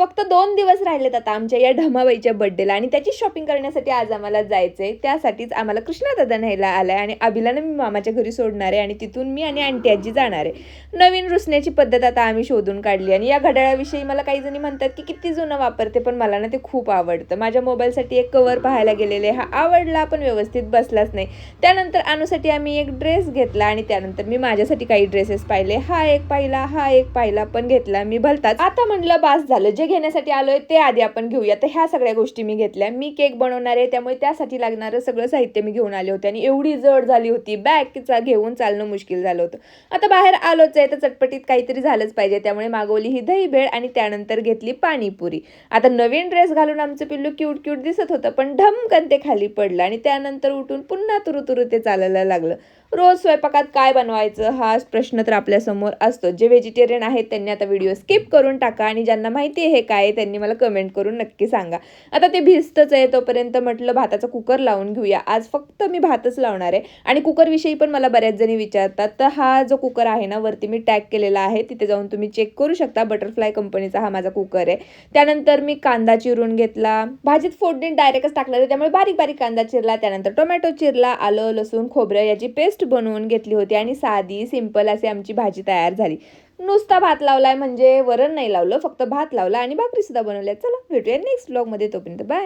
फक्त दोन दिवस राहिलेत आता आमच्या या ढमाबाईच्या बड्डेला आणि त्याची शॉपिंग करण्यासाठी आज आम्हाला जायचंय. त्यासाठीच आम्हाला कृष्णादादा न्यायला आलाय आणि अभिलानं मी मामाच्या घरी सोडणार आहे आणि तिथून मी आणि आंटी आजी जाणार आहे. नवीन रुसण्याची पद्धत आता आम्ही शोधून काढली आणि या घड्याळाविषयी मला काही जणी म्हणतात की किती जुनं वापरते पण मला ना ते खूप आवडतं. माझ्या मोबाईलसाठी एक कवर पाहायला गेलेले हा आवडला पण व्यवस्थित बसलाच नाही. त्यानंतर अनुसाठी आम्ही एक ड्रेस घेतला आणि त्यानंतर मी माझ्यासाठी काही ड्रेसेस पाहिले. हा एक पाहिला हा एक पाहिला पण घेतला मी भलताच. आता म्हटलं बास झालं. जे घेण्यासाठी आलो आहे ते आधी आपण घेऊया. तर ह्या सगळ्या गोष्टी मी घेतल्या. मी केक बनवणार आहे त्यामुळे त्यासाठी लागणारं सगळं साहित्य मी घेऊन आले होते आणि एवढी जड झाली होती. बॅगचा घेऊन चालणं मुश्किल झालं होतं. आता बाहेर आलोच आहे तर चटपटीत काहीतरी झालंच पाहिजे. त्यामुळे मागवली ही दही भेळ आणि त्यानंतर घेतली पाणीपुरी. आता नवीन ड्रेस घालून आमचं पिल्लू क्यूट क्यूट दिसत होतं पण ढमकन ते खाली पडलं आणि त्यानंतर उठून पुन्हा तुरु ते चालायला लागलं. रोज स्वयंपाकात काय बनवायचं हा प्रश्न तर आपल्यासमोर असतो. जे व्हेजिटेरियन आहेत त्यांनी आता व्हिडिओ स्किप करून टाका आणि ज्यांना माहिती आहे हे काय त्यांनी मला कमेंट करून नक्की सांगा. आता ते भिजतच आहे तोपर्यंत म्हटलं भाताचा कुकर लावून घेऊया. आज फक्त मी भातच लावणार आहे आणि कुकरविषयी पण मला बऱ्याच जणी विचारतात. तर हा जो कुकर आहे ना वरती मी टॅग केलेला आहे. तिथे जाऊन तुम्ही चेक करू शकता. बटरफ्लाय कंपनीचा हा माझा कुकर आहे. त्यानंतर मी कांदा चिरून घेतला. भाजीत फोडणी डायरेक्टच टाकणार आहे त्यामुळे बारीक बारीक कांदा चिरला. त्यानंतर टोमॅटो चिरला. आलं लसूण खोबरं याची पेस्ट बनवून घेतली होती आणि साधी सिंपल अशी आमची भाजी तयार झाली. नुसता भात लावलाय म्हणजे वरण नाही लावलं फक्त भात लावला आणि भाकरी सुद्धा बनवल्या. चला भेटूया नेक्स्ट ब्लॉगमध्ये तोपर्यंत बाय